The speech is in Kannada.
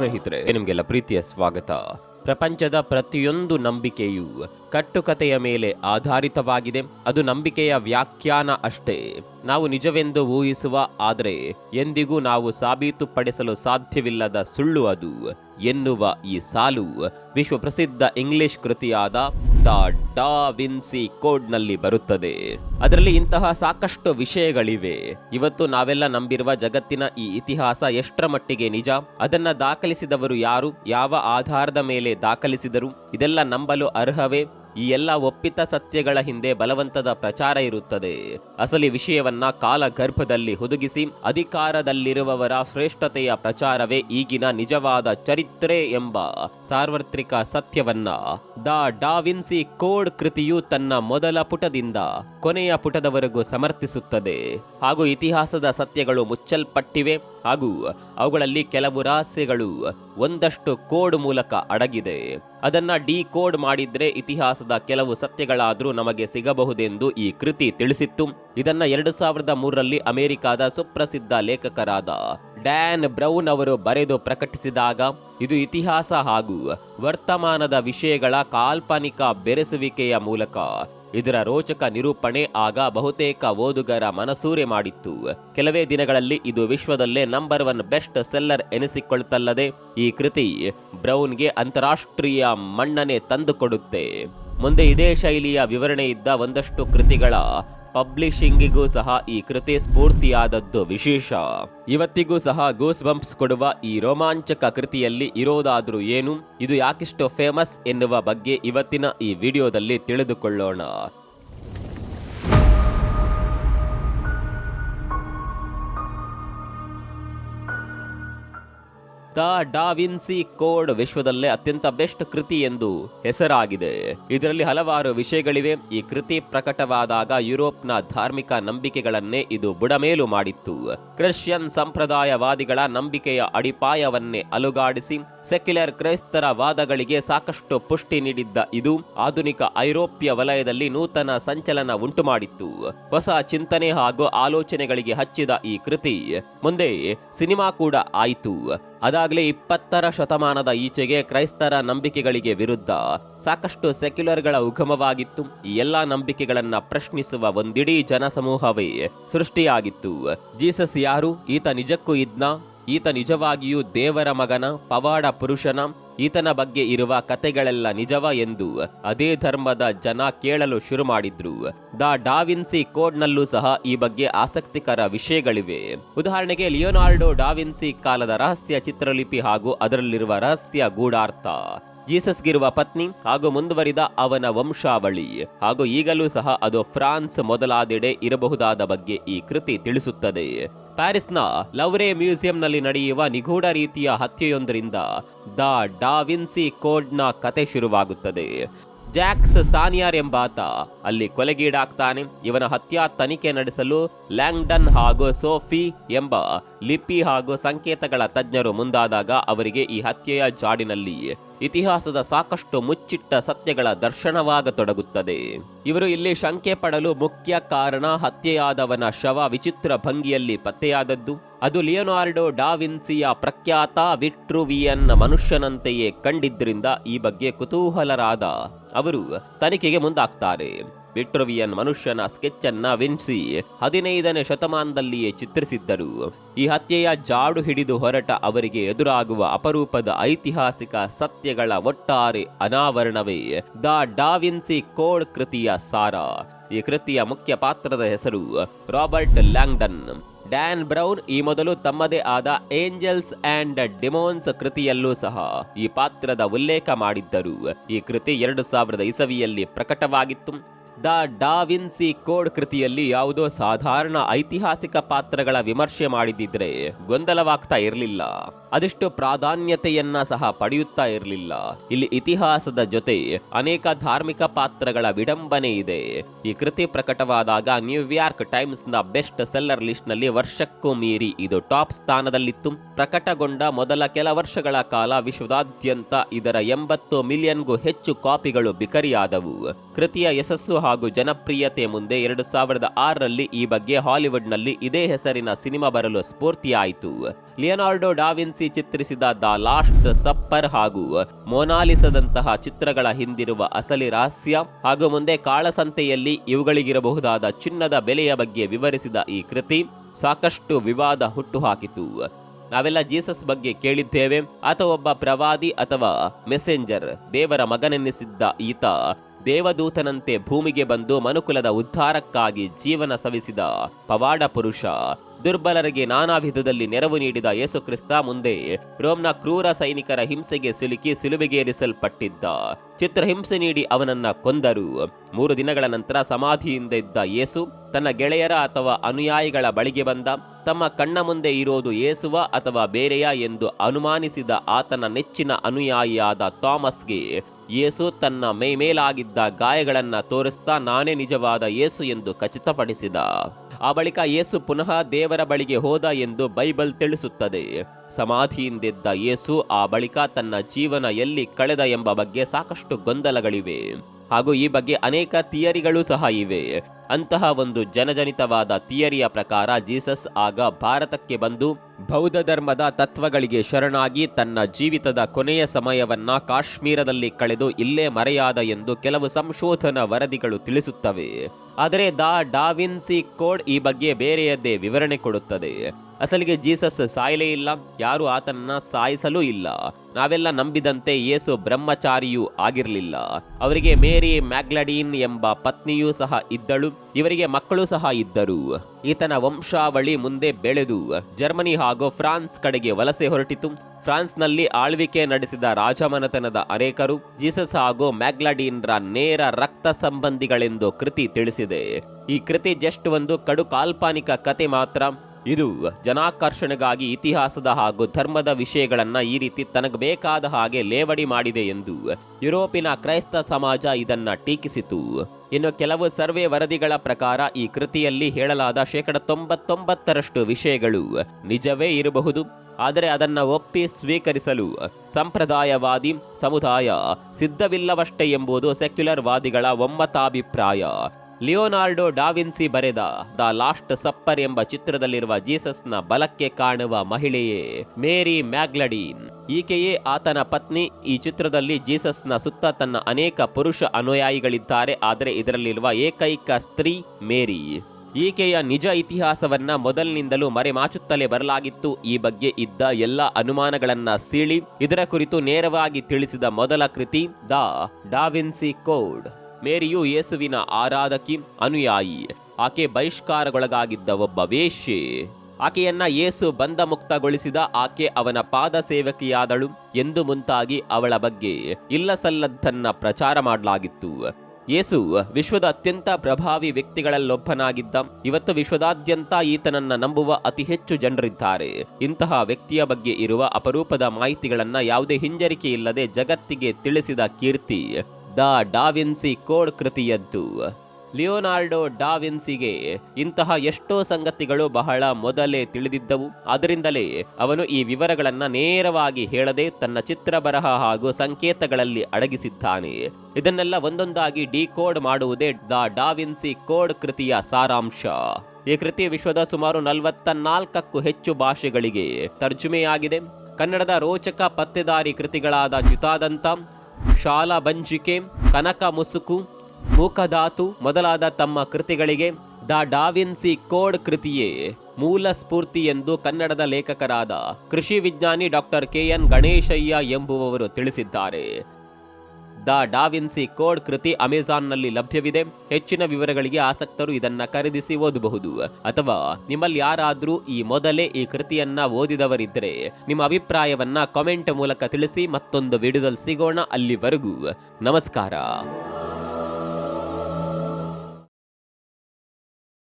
ಸ್ನೇಹಿತರೆ ನಿಮಗೆಲ್ಲ ಪ್ರೀತಿಯ ಸ್ವಾಗತ. ಪ್ರಪಂಚದ ಪ್ರತಿಯೊಂದು ನಂಬಿಕೆಯು ಕಟ್ಟುಕತೆಯ ಮೇಲೆ ಆಧಾರಿತವಾಗಿದೆ. ಅದು ನಂಬಿಕೆಯ ವ್ಯಾಖ್ಯಾನ ಅಷ್ಟೇ. ನಾವು ನಿಜವೆಂದು ಊಹಿಸುವ ಆದರೆ ಎಂದಿಗೂ ನಾವು ಸಾಬೀತುಪಡಿಸಲು ಸಾಧ್ಯವಿಲ್ಲದ ಸುಳ್ಳು ಅದು ಎನ್ನುವ ಈ ಸಾಲು ವಿಶ್ವ ಪ್ರಸಿದ್ಧ ಇಂಗ್ಲಿಷ್ ಕೃತಿಯಾದ ದ ಡಾ ವಿನ್ಸಿ ಕೋಡ್ನಲ್ಲಿ ಬರುತ್ತದೆ. ಅದರಲ್ಲಿ ಇಂತಹ ಸಾಕಷ್ಟು ವಿಷಯಗಳಿವೆ. ಇವತ್ತು ನಾವೆಲ್ಲ ನಂಬಿರುವ ಜಗತ್ತಿನ ಈ ಇತಿಹಾಸ ಎಷ್ಟರ ಮಟ್ಟಿಗೆ ನಿಜ? ಅದನ್ನ ದಾಖಲಿಸಿದವರು ಯಾರು? ಯಾವ ಆಧಾರದ ಮೇಲೆ ದಾಖಲಿಸಿದರು? ಇದೆಲ್ಲ ನಂಬಲು ಅರ್ಹವೇ? ಈ ಎಲ್ಲ ಒಪ್ಪಿತ ಸತ್ಯಗಳ ಹಿಂದೆ ಬಲವಂತದ ಪ್ರಚಾರ ಇರುತ್ತದೆ. ಅಸಲಿ ವಿಷಯವನ್ನ ಕಾಲ ಗರ್ಭದಲ್ಲಿ ಹುದುಗಿಸಿ ಅಧಿಕಾರದಲ್ಲಿರುವವರ ಶ್ರೇಷ್ಠತೆಯ ಪ್ರಚಾರವೇ ಈಗಿನ ನಿಜವಾದ ಚರಿತ್ರೆ ಎಂಬ ಸಾರ್ವತ್ರಿಕ ಸತ್ಯವನ್ನ ದ ಡಾವಿನ್ಸಿ ಕೋಡ್ ಕೃತಿಯು ತನ್ನ ಮೊದಲ ಪುಟದಿಂದ ಕೊನೆಯ ಪುಟದವರೆಗೂ ಸಮರ್ಥಿಸುತ್ತದೆ. ಹಾಗೂ ಇತಿಹಾಸದ ಸತ್ಯಗಳು ಮುಚ್ಚಲ್ಪಟ್ಟಿವೆ. ಹಾಗೂ ಅವುಗಳಲ್ಲಿ ಕೆಲವು ರಹಸ್ಯಗಳು ಒಂದಷ್ಟು ಕೋಡ್ ಮೂಲಕ ಅಡಗಿದೆ. ಅದನ್ನ ಡಿ ಕೋಡ್ ಮಾಡಿದ್ರೆ ಇತಿಹಾಸದ ಕೆಲವು ಸತ್ಯಗಳಾದರೂ ನಮಗೆ ಸಿಗಬಹುದೆಂದು ಈ ಕೃತಿ ತಿಳಿಸಿತ್ತು. ಇದನ್ನ ಎರಡು ಸಾವಿರದ ಮೂರರಲ್ಲಿ ಅಮೆರಿಕಾದ ಸುಪ್ರಸಿದ್ಧ ಲೇಖಕರಾದ ಡ್ಯಾನ್ ಬ್ರೌನ್ ಅವರು ಬರೆದು ಪ್ರಕಟಿಸಿದಾಗ, ಇದು ಇತಿಹಾಸ ಹಾಗೂ ವರ್ತಮಾನದ ವಿಷಯಗಳ ಕಾಲ್ಪನಿಕ ಬೆರೆಸುವಿಕೆಯ ಮೂಲಕ ಇದರ ರೋಚಕ ನಿರೂಪಣೆ ಆಗ ಬಹುತೇಕ ಓದುಗರ ಮನಸೂರೆ ಮಾಡಿತ್ತು. ಕೆಲವೇ ದಿನಗಳಲ್ಲಿ ಇದು ವಿಶ್ವದಲ್ಲೇ ನಂಬರ್ ಒನ್ ಬೆಸ್ಟ್ ಸೆಲ್ಲರ್ ಎನಿಸಿಕೊಳ್ತಲ್ಲದೆ ಈ ಕೃತಿ ಬ್ರೌನ್ಗೆ ಅಂತಾರಾಷ್ಟ್ರೀಯ ಮನ್ನಣೆ ತಂದುಕೊಡುತ್ತೆ. ಮುಂದೆ ಇದೇ ಶೈಲಿಯ ವಿವರಣೆ ಇದ್ದ ಒಂದಷ್ಟು ಕೃತಿಗಳ ಪಬ್ಲಿಷಿಂಗಿಗೂ ಸಹ ಈ ಕೃತಿ ಸ್ಫೂರ್ತಿಯಾದದ್ದು ವಿಶೇಷ. ಇವತ್ತಿಗೂ ಸಹ ಗೂಸ್ ಬಂಪ್ಸ್ ಕೊಡುವ ಈ ರೋಮಾಂಚಕ ಕೃತಿಯಲ್ಲಿ ಇರೋದಾದ್ರೂ ಏನು? ಇದು ಯಾಕಿಷ್ಟು ಫೇಮಸ್ ಎನ್ನುವ ಬಗ್ಗೆ ಇವತ್ತಿನ ಈ ವಿಡಿಯೋದಲ್ಲಿ ತಿಳಿದುಕೊಳ್ಳೋಣ. ದ ಡಾವಿನ್ಸಿ ಕೋಡ್ ವಿಶ್ವದಲ್ಲೇ ಅತ್ಯಂತ ಬೆಸ್ಟ್ ಕೃತಿ ಎಂದು ಹೆಸರಾಗಿದೆ. ಇದರಲ್ಲಿ ಹಲವಾರು ವಿಷಯಗಳಿವೆ. ಈ ಕೃತಿ ಪ್ರಕಟವಾದಾಗ ಯುರೋಪ್ನ ಧಾರ್ಮಿಕ ನಂಬಿಕೆಗಳನ್ನೇ ಇದು ಬುಡಮೇಲು ಮಾಡಿತ್ತು. ಕ್ರಿಶ್ಚಿಯನ್ ಸಂಪ್ರದಾಯವಾದಿಗಳ ನಂಬಿಕೆಯ ಅಡಿಪಾಯವನ್ನೇ ಅಲುಗಾಡಿಸಿ ಸೆಕ್ಯುಲರ್ ಕ್ರೈಸ್ತರ ವಾದಗಳಿಗೆ ಸಾಕಷ್ಟು ಪುಷ್ಟಿ ನೀಡಿದ್ದ ಇದು ಆಧುನಿಕ ಐರೋಪ್ಯ ವಲಯದಲ್ಲಿ ನೂತನ ಸಂಚಲನ ಉಂಟುಮಾಡಿತ್ತು. ಹೊಸ ಚಿಂತನೆ ಹಾಗೂ ಆಲೋಚನೆಗಳಿಗೆ ಹಚ್ಚಿದ ಈ ಕೃತಿ ಮುಂದೆ ಸಿನಿಮಾ ಕೂಡ ಆಯಿತು. ಅದಾಗಲೇ ಇಪ್ಪತ್ತರ ಶತಮಾನದ ಈಚೆಗೆ ಕ್ರೈಸ್ತರ ನಂಬಿಕೆಗಳಿಗೆ ವಿರುದ್ಧ ಸಾಕಷ್ಟು ಸೆಕ್ಯುಲರ್ಗಳ ಉಗಮವಾಗಿತ್ತು. ಈ ಎಲ್ಲಾ ನಂಬಿಕೆಗಳನ್ನ ಪ್ರಶ್ನಿಸುವ ಒಂದಿಡೀ ಜನಸಮೂಹವೇ ಸೃಷ್ಟಿಯಾಗಿತ್ತು. ಜೀಸಸ್ ಯಾರು? ಈತ ನಿಜಕ್ಕೂ ಇದ್ನ? ಈತ ನಿಜವಾಗಿಯೂ ದೇವರ ಮಗನ, ಪವಾಡ ಪುರುಷನ, ಈತನ ಬಗ್ಗೆ ಇರುವ ಕತೆಗಳೆಲ್ಲ ನಿಜವ ಎಂದು ಅದೇ ಧರ್ಮದ ಜನ ಕೇಳಲು ಶುರು ಮಾಡಿದ್ರು. ದ ಡಾವಿನ್ಸಿ ಕೋಡ್ನಲ್ಲೂ ಸಹ ಈ ಬಗ್ಗೆ ಆಸಕ್ತಿಕರ ವಿಷಯಗಳಿವೆ. ಉದಾಹರಣೆಗೆ ಲಿಯೋನಾರ್ಡೋ ಡಾವಿನ್ಸಿ ಕಾಲದ ರಹಸ್ಯ ಚಿತ್ರಲಿಪಿ ಹಾಗೂ ಅದರಲ್ಲಿರುವ ರಹಸ್ಯ ಗೂಢಾರ್ಥ. ಜೀಸಸ್ಗಿರುವ ಪತ್ನಿ ಹಾಗೂ ಮುಂದುವರಿದ ಅವನ ವಂಶಾವಳಿ. ಹಾಗೂ ಈಗಲೂ ಸಹ ಅದು ಫ್ರಾನ್ಸ್ ಮೊದಲಾದೆಡೆ ಇರಬಹುದಾದ ಬಗ್ಗೆ ಈ ಕೃತಿ ತಿಳಿಸುತ್ತದೆ. ಪ್ಯಾರಿಸ್ನ ಲವ್ರೆ ಮ್ಯೂಸಿಯಂನಲ್ಲಿ ನಡೆಯುವ ನಿಗೂಢ ರೀತಿಯ ಹತ್ಯೆಯೊಂದರಿಂದ ದ ಡಾವಿನ್ಸಿ ಕೋಡ್ನ ಕತೆ ಶುರುವಾಗುತ್ತದೆ. ಜಾಕ್ಸ್ ಸಾನಿಯಾರ್ ಎಂಬಾತ ಅಲ್ಲಿ ಕೊಲೆಗೀಡಾಗ್ತಾನೆ. ಇವನ ಹತ್ಯಾ ತನಿಖೆ ನಡೆಸಲು ಲ್ಯಾಂಗ್ಡನ್ ಹಾಗೂ ಸೋಫಿ ಎಂಬ ಲಿಪಿ ಹಾಗೂ ಸಂಕೇತಗಳ ತಜ್ಞರು ಮುಂದಾದಾಗ ಅವರಿಗೆ ಈ ಹತ್ಯೆಯ ಜಾಡಿನಲ್ಲಿ ಇತಿಹಾಸದ ಸಾಕಷ್ಟು ಮುಚ್ಚಿಟ್ಟ ಸತ್ಯಗಳ ದರ್ಶನವಾಗತೊಡಗುತ್ತದೆ. ಇವರು ಇಲ್ಲಿ ಶಂಕೆ ಪಡಲು ಮುಖ್ಯ ಕಾರಣ ಹತ್ಯೆಯಾದವನ ಶವ ವಿಚಿತ್ರ ಭಂಗಿಯಲ್ಲಿ ಪತ್ತೆಯಾದದ್ದು. ಅದು ಲಿಯೋನಾರ್ಡೋ ಡಾವಿನ್ಸಿಯ ಪ್ರಖ್ಯಾತ ವಿಟ್ರುವಿಯನ್ ಮನುಷ್ಯನಂತೆಯೇ ಕಂಡಿದ್ದರಿಂದ ಈ ಬಗ್ಗೆ ಕುತೂಹಲರಾದ ಅವರು ತನಿಖೆಗೆ ಮುಂದಾಗ್ತಾರೆ. ವಿಟ್ರುವಿಯನ್ ಮನುಷ್ಯನ ಸ್ಕೆಚ್ ಅನ್ನ ವಿನ್ಸಿ ಹದಿನೈದನೇ ಶತಮಾನದಲ್ಲಿಯೇ ಚಿತ್ರಿಸಿದ್ದರು. ಈ ಹತ್ಯೆಯ ಜಾಡು ಹಿಡಿದು ಹೊರಟ ಅವರಿಗೆ ಎದುರಾಗುವ ಅಪರೂಪದ ಐತಿಹಾಸಿಕ ಸತ್ಯಗಳ ಒಟ್ಟಾರೆ ಅನಾವರಣವೇ ದ ಡಾವಿನ್ಸಿ ಕೋಡ್ ಕೃತಿಯ ಸಾರ. ಈ ಕೃತಿಯ ಮುಖ್ಯ ಪಾತ್ರದ ಹೆಸರು ರಾಬರ್ಟ್ ಲ್ಯಾಂಗ್ಡನ್. ಡ್ಯಾನ್ ಬ್ರೌನ್ ಈ ಮೊದಲು ತಮ್ಮದೇ ಆದ ಏಂಜಲ್ಸ್ ಅಂಡ್ ಡಿಮೋನ್ಸ್ ಕೃತಿಯಲ್ಲೂ ಸಹ ಈ ಪಾತ್ರದ ಉಲ್ಲೇಖ ಮಾಡಿದ್ದರು. ಈ ಕೃತಿ ಎರಡು ಸಾವಿರದ ಇಸವಿಯಲ್ಲಿ ಪ್ರಕಟವಾಗಿತ್ತು. ದ ಡಾವಿನ್ಸಿ ಕೋಡ್ ಕೃತಿಯಲ್ಲಿ ಯಾವುದೋ ಸಾಧಾರಣ ಐತಿಹಾಸಿಕ ಪಾತ್ರಗಳ ವಿಮರ್ಶೆ ಮಾಡಿದಿದ್ರೆ ಗೊಂದಲವಾಗ್ತಾ ಇರಲಿಲ್ಲ. ಅದೆಷ್ಟು ಪ್ರಾಧಾನ್ಯತೆಯನ್ನ ಸಹ ಪಡೆಯುತ್ತಾ ಇರಲಿಲ್ಲ. ಇಲ್ಲಿ ಇತಿಹಾಸದ ಜೊತೆ ಅನೇಕ ಧಾರ್ಮಿಕ ಪಾತ್ರಗಳ ವಿಡಂಬನೆ ಇದೆ. ಈ ಕೃತಿ ಪ್ರಕಟವಾದಾಗ ನ್ಯೂಯಾರ್ಕ್ ಟೈಮ್ಸ್ನ ಬೆಸ್ಟ್ ಸೆಲ್ಲರ್ ಲಿಸ್ಟ್ನಲ್ಲಿ ವರ್ಷಕ್ಕೂ ಮೀರಿ ಇದು ಟಾಪ್ ಸ್ಥಾನದಲ್ಲಿತ್ತು. ಪ್ರಕಟಗೊಂಡ ಮೊದಲ ಕೆಲ ವರ್ಷಗಳ ಕಾಲ ವಿಶ್ವದಾದ್ಯಂತ ಇದರ ಎಂಬತ್ತು ಮಿಲಿಯನ್ಗೂ ಹೆಚ್ಚು ಕಾಪಿಗಳು ಬಿಕರಿಯಾದವು. ಕೃತಿಯ ಯಶಸ್ಸು ಹಾಗೂ ಜನಪ್ರಿಯತೆ ಮುಂದೆ ಎರಡು ಸಾವಿರದ ಆರರಲ್ಲಿ ಈ ಬಗ್ಗೆ ಹಾಲಿವುಡ್ನಲ್ಲಿ ಇದೇ ಹೆಸರಿನ ಸಿನಿಮಾ ಬರಲು ಸ್ಫೂರ್ತಿಯಾಯಿತು. ಲಿಯನಾರ್ಡೋ ಡಾವಿನ್ಸಿ ಚಿತ್ರಿಸಿದ ದ ಲಾಸ್ಟ್ ಸಪ್ಪರ್ ಹಾಗೂ ಮೊನಾಲಿಸದಂತಹ ಚಿತ್ರಗಳ ಹಿಂದಿರುವ ಅಸಲಿ ರಹಸ್ಯ ಹಾಗೂ ಮುಂದೆ ಕಾಳಸಂತೆಯಲ್ಲಿ ಇವುಗಳಿಗಿರಬಹುದಾದ ಚಿನ್ನದ ಬೆಲೆಯ ಬಗ್ಗೆ ವಿವರಿಸಿದ ಈ ಕೃತಿ ಸಾಕಷ್ಟು ವಿವಾದ ಹುಟ್ಟುಹಾಕಿತು. ನಾವೆಲ್ಲ ಜೀಸಸ್ ಬಗ್ಗೆ ಕೇಳಿದ್ದೇವೆ. ಆತ ಒಬ್ಬ ಪ್ರವಾದಿ ಅಥವಾ ಮೆಸೆಂಜರ್ ದೇವರ ಮಗನೆನ್ನಿಸಿದ್ದ ಈತ ದೇವದೂತನಂತೆ ಭೂಮಿಗೆ ಬಂದು ಮನುಕುಲದ ಉದ್ಧಾರಕ್ಕಾಗಿ ಜೀವನ ಸವಿಸಿದ ಪವಾಡ ಪುರುಷ, ದುರ್ಬಲರಿಗೆ ನಾನಾ ವಿಧದಲ್ಲಿ ನೆರವು ನೀಡಿದ ಯೇಸುಕ್ರಿಸ್ತ ಮುಂದೆ ರೋಮ್ನ ಕ್ರೂರ ಸೈನಿಕರ ಹಿಂಸೆಗೆ ಸಿಲುಕಿ ಸಿಲುಬೆಗೇರಿಸಲ್ಪಟ್ಟಿದ್ದ. ಚಿತ್ರಹಿಂಸೆ ನೀಡಿ ಅವನನ್ನ ಕೊಂದರು. ಮೂರು ದಿನಗಳ ನಂತರ ಸಮಾಧಿಯಿಂದ ಇದ್ದ ಯೇಸು ತನ್ನ ಗೆಳೆಯರ ಅಥವಾ ಅನುಯಾಯಿಗಳ ಬಳಿಗೆ ಬಂದ. ತಮ್ಮ ಕಣ್ಣ ಮುಂದೆ ಇರೋದು ಯೇಸುವ ಅಥವಾ ಬೇರೆಯ ಎಂದು ಅನುಮಾನಿಸಿದ ಆತನ ನೆಚ್ಚಿನ ಅನುಯಾಯಿಯಾದ ಥಾಮಸ್ಗೆ ಯೇಸು ತನ್ನ ಮೈಮೇಲಾಗಿದ್ದ ಗಾಯಗಳನ್ನು ತೋರಿಸ್ತಾ ನಾನೇ ನಿಜವಾದ ಯೇಸು ಎಂದು ಖಚಿತಪಡಿಸಿದ. ಆ ಬಳಿಕ ಯೇಸು ಪುನಃ ದೇವರ ಬಳಿಗೆ ಹೋದ ಎಂದು ಬೈಬಲ್ ತಿಳಿಸುತ್ತದೆ. ಸಮಾಧಿಯಿಂದಿದ್ದ ಯೇಸು ಆ ಬಳಿಕ ತನ್ನ ಜೀವನ ಎಲ್ಲಿ ಕಳೆದ ಎಂಬ ಬಗ್ಗೆ ಸಾಕಷ್ಟು ಗೊಂದಲಗಳಿವೆ. ಹಾಗೂ ಈ ಬಗ್ಗೆ ಅನೇಕ ಥಿಯರಿಗಳು ಸಹ ಇವೆ. ಅಂತಹ ಒಂದು ಜನಜನಿತವಾದ ಥಿಯರಿಯ ಪ್ರಕಾರ ಜೀಸಸ್ ಆಗ ಭಾರತಕ್ಕೆ ಬಂದು ಬೌದ್ಧ ಧರ್ಮದ ತತ್ವಗಳಿಗೆ ಶರಣಾಗಿ ತನ್ನ ಜೀವಿತದ ಕೊನೆಯ ಸಮಯವನ್ನ ಕಾಶ್ಮೀರದಲ್ಲಿ ಕಳೆದು ಇಲ್ಲೇ ಮರೆಯಾದ ಎಂದು ಕೆಲವು ಸಂಶೋಧನಾ ವರದಿಗಳು ತಿಳಿಸುತ್ತವೆ. ಆದರೆ ದ ಡಾವಿನ್ಸಿ ಕೋಡ್ ಈ ಬಗ್ಗೆ ಬೇರೆಯದ್ದೇ ವಿವರಣೆ ಕೊಡುತ್ತದೆ. ಅಸಲಿಗೆ ಜೀಸಸ್ ಸಾಯಲೇ ಇಲ್ಲ, ಯಾರು ಆತನನ್ನ ಸಾಯಿಸಲೂ ಇಲ್ಲ. ನಾವೆಲ್ಲ ನಂಬಿದಂತೆ ಯೇಸು ಬ್ರಹ್ಮಚಾರಿಯೂ ಆಗಿರಲಿಲ್ಲ. ಅವರಿಗೆ ಮೇರಿ ಮ್ಯಾಗ್ಲಡೀನ್ ಎಂಬ ಪತ್ನಿಯೂ ಸಹ ಇದ್ದಳು. ಇವರಿಗೆ ಮಕ್ಕಳು ಸಹ ಇದ್ದರು. ಈತನ ವಂಶಾವಳಿ ಮುಂದೆ ಬೆಳೆದು, ಜರ್ಮನಿ ಹಾಗೂ ಫ್ರಾನ್ಸ್ ಕಡೆಗೆ ವಲಸೆ ಹೊರಟಿತು. ಫ್ರಾನ್ಸ್ನಲ್ಲಿ ಆಳ್ವಿಕೆ ನಡೆಸಿದ ರಾಜಮನೆತನದ ಅನೇಕರು, ಜೀಸಸ್ ಹಾಗೂ ಮ್ಯಾಗ್ಲಡೀನ್ರ ನೇರ ರಕ್ತ ಸಂಬಂಧಿಗಳೆಂದು ಕೃತಿ ತಿಳಿಸಿದೆ. ಈ ಕೃತಿ ಜಸ್ಟ್ ಒಂದು ಕಡು ಕಾಲ್ಪನಿಕ ಕತೆ ಮಾತ್ರ. ಇದು ಜನಾಕರ್ಷಣೆಗಾಗಿ ಇತಿಹಾಸದ ಹಾಗೂ ಧರ್ಮದ ವಿಷಯಗಳನ್ನ ಈ ರೀತಿ ತನಗೆ ಬೇಕಾದ ಹಾಗೆ ಲೇವಡಿ ಮಾಡಿದೆ ಎಂದು ಯುರೋಪಿನ ಕ್ರೈಸ್ತ ಸಮಾಜ ಇದನ್ನ ಟೀಕಿಸಿತು. ಇನ್ನು ಕೆಲವು ಸರ್ವೆ ವರದಿಗಳ ಪ್ರಕಾರ ಈ ಕೃತಿಯಲ್ಲಿ ಹೇಳಲಾದ ಶೇಕಡ ತೊಂಬತ್ತೊಂಬತ್ತರಷ್ಟು ವಿಷಯಗಳು ನಿಜವೇ ಇರಬಹುದು. ಆದರೆ ಅದನ್ನ ಒಪ್ಪಿ ಸ್ವೀಕರಿಸಲು ಸಂಪ್ರದಾಯವಾದಿ ಸಮುದಾಯ ಸಿದ್ಧವಿಲ್ಲವಷ್ಟೇ ಎಂಬುದು ಸೆಕ್ಯುಲರ್ ವಾದಿಗಳ ಒಮ್ಮತಾಭಿಪ್ರಾಯ. ಲಿಯೋನಾರ್ಡೋ ಡಾವಿನ್ಸಿ ಬರೆದ ದ ಲಾಸ್ಟ್ ಸಪ್ಪರ್ ಎಂಬ ಚಿತ್ರದಲ್ಲಿರುವ ಜೀಸಸ್ನ ಬಲಕ್ಕೆ ಕಾಣುವ ಮಹಿಳೆಯೇ ಮೇರಿ ಮ್ಯಾಗ್ಲಡೀನ್. ಈಕೆಯೇ ಆತನ ಪತ್ನಿ. ಈ ಚಿತ್ರದಲ್ಲಿ ಜೀಸಸ್ನ ಸುತ್ತ ತನ್ನ ಅನೇಕ ಪುರುಷ ಅನುಯಾಯಿಗಳಿದ್ದಾರೆ. ಆದರೆ ಇದರಲ್ಲಿರುವ ಏಕೈಕ ಸ್ತ್ರೀ ಮೇರಿ. ಈಕೆಯ ನಿಜ ಇತಿಹಾಸವನ್ನ ಮೊದಲಿನಿಂದಲೂ ಮರೆಮಾಚುತ್ತಲೇ ಬರಲಾಗಿತ್ತು. ಈ ಬಗ್ಗೆ ಇದ್ದ ಎಲ್ಲ ಅನುಮಾನಗಳನ್ನ ಸೀಳಿ, ಇದರ ಕುರಿತು ನೇರವಾಗಿ ತಿಳಿಸಿದ ಮೊದಲ ಕೃತಿ ದ ಡಾವಿನ್ಸಿ ಕೋಡ್. ಮೇರಿಯು ಯೇಸುವಿನ ಆರಾಧಕಿ ಅನುಯಾಯಿ. ಆಕೆ ಬಹಿಷ್ಕಾರಗೊಳಗಾಗಿದ್ದ ಒಬ್ಬ ವೇಶ್ಯೆ. ಆಕೆಯನ್ನ ಯೇಸು ಬಂಧ ಮುಕ್ತಗೊಳಿಸಿದ ಆಕೆ ಅವನ ಪಾದ ಸೇವಕಿಯಾದಳು ಎಂದು ಮುಂತಾಗಿ ಅವಳ ಬಗ್ಗೆ ಇಲ್ಲಸಲ್ಲದ್ದನ್ನ ಪ್ರಚಾರ ಮಾಡಲಾಗಿತ್ತು. ಯೇಸು ವಿಶ್ವದ ಅತ್ಯಂತ ಪ್ರಭಾವಿ ವ್ಯಕ್ತಿಗಳಲ್ಲೊಬ್ಬನಾಗಿದ್ದ, ಇವತ್ತು ವಿಶ್ವದಾದ್ಯಂತ ಈತನನ್ನ ನಂಬುವ ಅತಿ ಹೆಚ್ಚು ಜನರಿದ್ದಾರೆ. ಇಂತಹ ವ್ಯಕ್ತಿಯ ಬಗ್ಗೆ ಇರುವ ಅಪರೂಪದ ಮಾಹಿತಿಗಳನ್ನ ಯಾವುದೇ ಹಿಂಜರಿಕೆ ಇಲ್ಲದೆ ಜಗತ್ತಿಗೆ ತಿಳಿಸಿದ ಕೀರ್ತಿ. ದ ಡಾವಿನ್ಸಿ ಕೋಡ್ ಕೃತಿಯದ್ದು. ಲಿಯೋನಾರ್ಡೋ ಡಾವಿನ್ಸಿಗೆ ಇಂತಹ ಎಷ್ಟೋ ಸಂಗತಿಗಳು ಬಹಳ ಮೊದಲೇ ತಿಳಿದಿದ್ದವು. ಅದರಿಂದಲೇ ಅವನು ಈ ವಿವರಗಳನ್ನು ನೇರವಾಗಿ ಹೇಳದೆ ತನ್ನ ಚಿತ್ರ ಬರಹ ಹಾಗೂ ಸಂಕೇತಗಳಲ್ಲಿ ಅಡಗಿಸಿದ್ದಾನೆ. ಇದನ್ನೆಲ್ಲ ಒಂದೊಂದಾಗಿ ಡಿಕೋಡ್ ಮಾಡುವುದೇ ದ ಡಾವಿನ್ಸಿ ಕೋಡ್ ಕೃತಿಯ ಸಾರಾಂಶ. ಈ ಕೃತಿ ವಿಶ್ವದ ಸುಮಾರು ನಲವತ್ತ ನಾಲ್ಕಕ್ಕೂ ಹೆಚ್ಚು ಭಾಷೆಗಳಿಗೆ ತರ್ಜುಮೆಯಾಗಿದೆ. ಕನ್ನಡದ ರೋಚಕ ಪತ್ತೆದಾರಿ ಕೃತಿಗಳಾದ ಚ್ಯುತಾದಂತ ಶಾಲಾ ಬಂಜಿಕೆ, ಕನಕ ಮುಸುಕು, ಮೂಕಧಾತು ಮೊದಲಾದ ತಮ್ಮ ಕೃತಿಗಳಿಗೆ ದ ಡಾವಿನ್ಸಿ ಕೋಡ್ ಕೃತಿಯೇ ಮೂಲ ಸ್ಫೂರ್ತಿ ಎಂದು ಕನ್ನಡದ ಲೇಖಕರಾದ ಕೃಷಿ ವಿಜ್ಞಾನಿ ಡಾಕ್ಟರ್ ಕೆ ಎನ್ ಗಣೇಶಯ್ಯ ಎಂಬುವವರು ತಿಳಿಸಿದ್ದಾರೆ. ದ ಡಾವಿನ್ಸಿ ಕೋಡ್ ಕೃತಿ ಅಮೆಜಾನ್ನಲ್ಲಿ ಲಭ್ಯವಿದೆ. ಹೆಚ್ಚಿನ ವಿವರಗಳಿಗೆ ಆಸಕ್ತರು ಇದನ್ನ ಖರೀದಿಸಿ ಓದಬಹುದು. ಅಥವಾ ನಿಮ್ಮಲ್ಲಿ ಯಾರಾದರೂ ಈ ಮೊದಲೇ ಈ ಕೃತಿಯನ್ನ ಓದಿದವರಿದ್ದರೆ ನಿಮ್ಮ ಅಭಿಪ್ರಾಯವನ್ನ ಕಾಮೆಂಟ್ ಮೂಲಕ ತಿಳಿಸಿ ಮತ್ತೊಂದು ವಿಡಿಯೋದಲ್ಲಿ ಸಿಗೋಣ ಅಲ್ಲಿವರೆಗೂ. ನಮಸ್ಕಾರ.